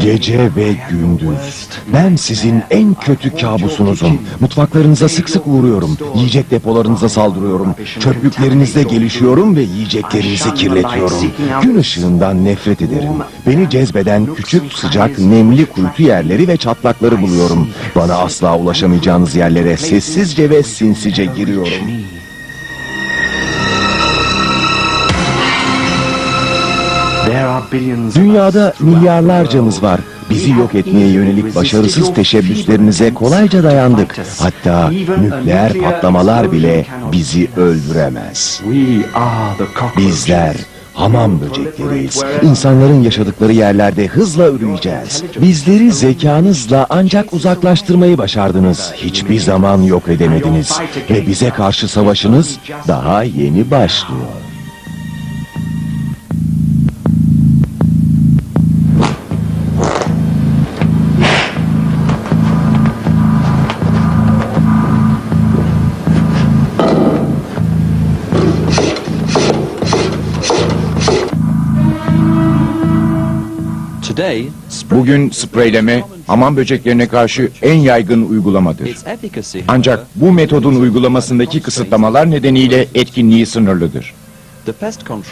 Gece ve gündüz. Ben sizin en kötü kabusunuzum. Mutfaklarınıza sık sık uğruyorum. Yiyecek depolarınıza saldırıyorum. Çöplüklerinizde gelişiyorum ve yiyeceklerinizi kirletiyorum. Gün ışığından nefret ederim. Beni cezbeden küçük, sıcak, nemli kuytu yerleri ve çatlakları buluyorum. Bana asla ulaşamayacağınız yerlere sessizce ve sinsice giriyorum. Dünyada milyarlarcamız var. Bizi yok etmeye yönelik başarısız teşebbüslerinize kolayca dayandık. Hatta nükleer patlamalar bile bizi öldüremez. Bizler hamam böcekleriyiz. İnsanların yaşadıkları yerlerde hızla üreyeceğiz. Bizleri zekanızla ancak uzaklaştırmayı başardınız. Hiçbir zaman yok edemediniz. Ve bize karşı savaşınız daha yeni başlıyor. Bugün spreyleme hamam böceklerine karşı en yaygın uygulamadır. Ancak bu metodun uygulamasındaki kısıtlamalar nedeniyle etkinliği sınırlıdır.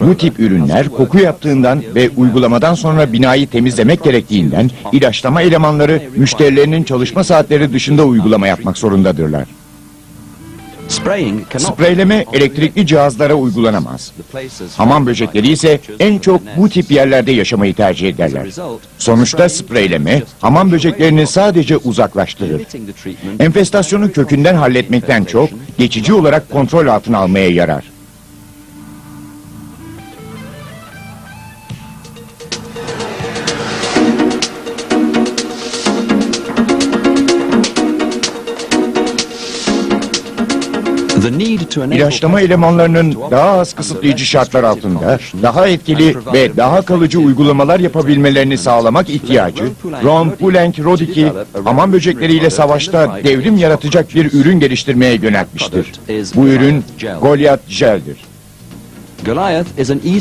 Bu tip ürünler koku yaptığından ve uygulamadan sonra binayı temizlemek gerektiğinden ilaçlama elemanları müşterilerinin çalışma saatleri dışında uygulama yapmak zorundadırlar. Spreyleme elektrikli cihazlara uygulanamaz. Hamam böcekleri ise en çok bu tip yerlerde yaşamayı tercih ederler. Sonuçta spreyleme hamam böceklerini sadece uzaklaştırır. Enfestasyonu kökünden halletmekten çok geçici olarak kontrol altına almaya yarar. İlaçlama elemanlarının daha az kısıtlayıcı şartlar altında daha etkili ve daha kalıcı uygulamalar yapabilmelerini sağlamak ihtiyacı Ron Poulenc Roddick'i hamam böcekleriyle savaşta devrim yaratacak bir ürün geliştirmeye yöneltmiştir. Bu ürün Goliath Jel'dir.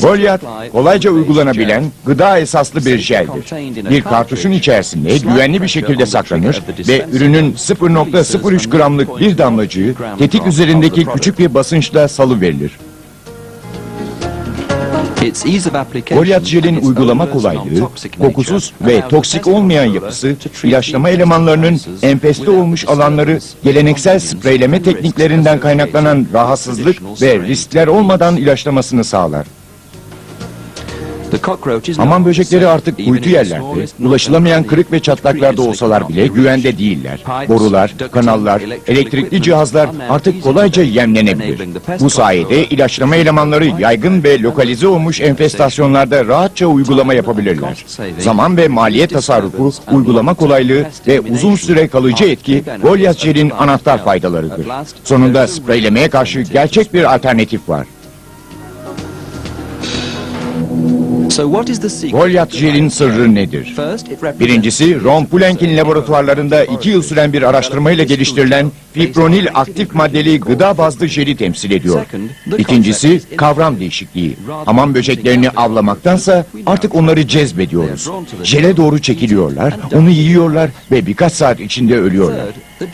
Goliath kolayca uygulanabilen gıda esaslı bir jeldir. Bir kartuşun içerisinde güvenli bir şekilde saklanır ve ürünün 0.03 gramlık bir damlacığı tetik üzerindeki küçük bir basınçla salıverilir. Goliath jelin uygulama kolaylığı, kokusuz ve toksik olmayan yapısı, ilaçlama elemanlarının enfeste olmuş alanları geleneksel spreyleme tekniklerinden kaynaklanan rahatsızlık ve riskler olmadan ilaçlamasını sağlar. Hamam böcekleri artık kuytu yerlerde, ulaşılamayan kırık ve çatlaklarda olsalar bile güvende değiller. Borular, kanallar, elektrikli cihazlar artık kolayca yemlenebilir. Bu sayede ilaçlama elemanları yaygın ve lokalize olmuş enfestasyonlarda rahatça uygulama yapabilirler. Zaman ve maliyet tasarrufu, uygulama kolaylığı ve uzun süre kalıcı etki Goliath Jel'in anahtar faydalarıdır. Sonunda spreylemeye karşı gerçek bir alternatif var. Goliath Jel'in sırrı nedir? Birincisi, Ron Poulenc'in laboratuvarlarında iki yıl süren bir araştırmayla geliştirilen fipronil aktif maddeli gıda bazlı jeli temsil ediyor. İkincisi, kavram değişikliği. Hamam böceklerini avlamaktansa artık onları cezbediyoruz. Jele doğru çekiliyorlar, onu yiyorlar ve birkaç saat içinde ölüyorlar.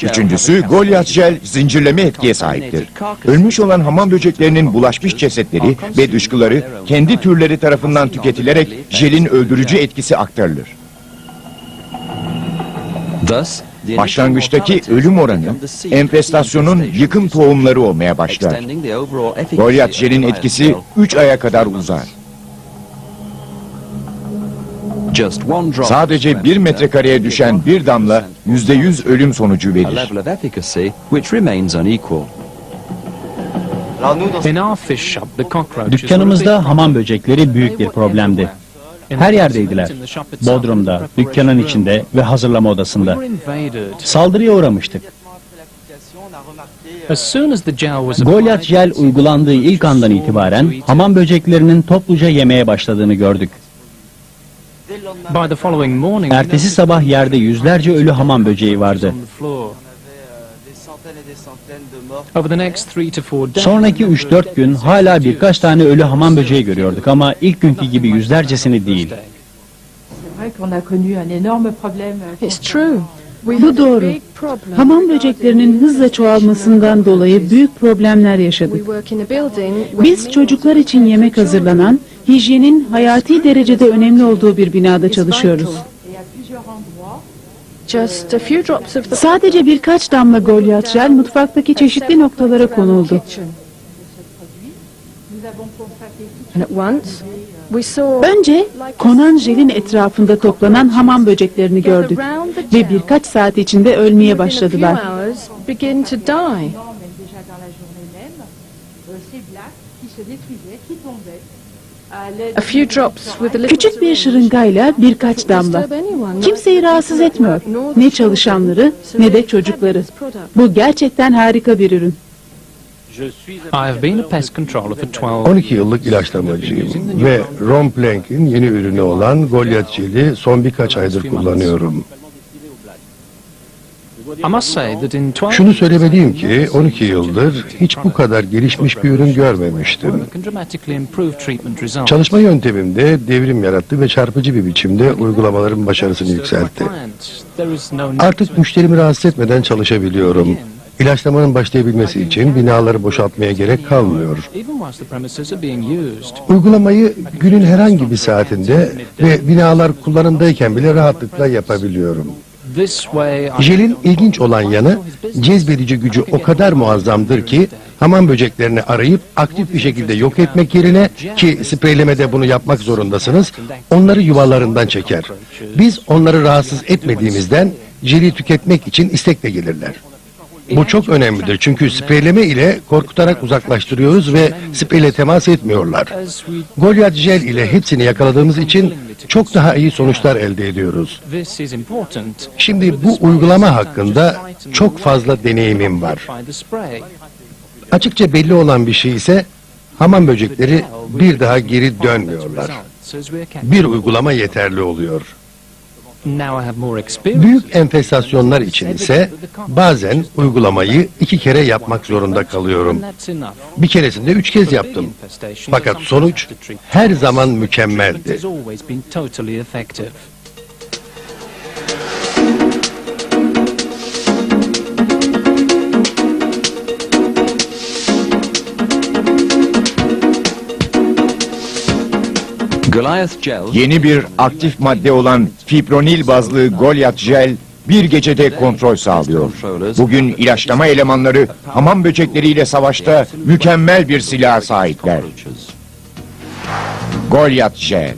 Üçüncüsü, Goliath Jel zincirleme etkiye sahiptir. Ölmüş olan hamam böceklerinin bulaşmış cesetleri ve dışkıları kendi türleri tarafından tüketilerek jelin öldürücü etkisi aktarılır. Başlangıçtaki ölüm oranı enfestasyonun yıkım tohumları olmaya başlar. Goliath jelin etkisi 3 aya kadar uzar. Sadece bir metrekareye düşen bir damla yüzde yüz ölüm sonucu verir. Dükkanımızda hamam böcekleri büyük bir problemdi. Her yerdeydiler. Bodrum'da, dükkanın içinde ve hazırlama odasında. Saldırıya uğramıştık. Goliath jel uygulandığı ilk andan itibaren hamam böceklerinin topluca yemeye başladığını gördük. Ertesi sabah yerde yüzlerce ölü hamam böceği vardı. Sonraki 3-4 gün hala birkaç tane ölü hamam böceği görüyorduk ama ilk günkü gibi yüzlercesini değil. It's true. We Bu had a doğru. big problem Hamam böceklerinin hızla çoğalmasından dolayı büyük problemler We yaşadık. Biz çocuklar için yemek hazırlanan, hijyenin hayati derecede önemli olduğu bir binada çalışıyoruz. Sadece birkaç damla Goliath jel mutfaktaki çeşitli noktalara konuldu. Önce konan jelin etrafında toplanan hamam böceklerini gördük ve birkaç saat içinde ölmeye başladılar. Küçük bir şırıngayla birkaç damla. Kimseyi rahatsız etmiyor. Ne çalışanları ne de çocukları. Bu gerçekten harika bir ürün. I have been a pest controller for 12 12 yıllık ilaçlamacıyım ve Romplank'in yeni ürünü olan Goliath Jel'i son birkaç aydır kullanıyorum. Şunu söylemeliyim ki 12 yıldır hiç bu kadar gelişmiş bir ürün görmemiştim. Çalışma yöntemimde devrim yarattı ve çarpıcı bir biçimde uygulamaların başarısını yükseltti. Artık müşterimi rahatsız etmeden çalışabiliyorum. İlaçlamanın başlayabilmesi için binaları boşaltmaya gerek kalmıyor. Uygulamayı günün herhangi bir saatinde ve binalar kullanımdayken bile rahatlıkla yapabiliyorum. Jelin ilginç olan yanı cezbedici gücü o kadar muazzamdır ki hamam böceklerini arayıp aktif bir şekilde yok etmek yerine ki spreylemede bunu yapmak zorundasınız onları yuvalarından çeker. Biz onları rahatsız etmediğimizden jeli tüketmek için istekle gelirler. Bu çok önemlidir çünkü spreyleme ile korkutarak uzaklaştırıyoruz ve spreyle temas etmiyorlar. Goliath jel ile hepsini yakaladığımız için çok daha iyi sonuçlar elde ediyoruz. Şimdi bu uygulama hakkında çok fazla deneyimim var. Açıkça belli olan bir şey ise hamam böcekleri bir daha geri dönmüyorlar. Bir uygulama yeterli oluyor. Büyük enfestasyonlar için ise bazen uygulamayı iki kere yapmak zorunda kalıyorum. Bir keresinde üç kez yaptım. Fakat sonuç her zaman mükemmeldi. Yeni bir aktif madde olan fipronil bazlı Goliath jel bir gecede kontrol sağlıyor. Bugün ilaçlama elemanları hamam böcekleriyle savaşta mükemmel bir silaha sahipler. Goliath jel.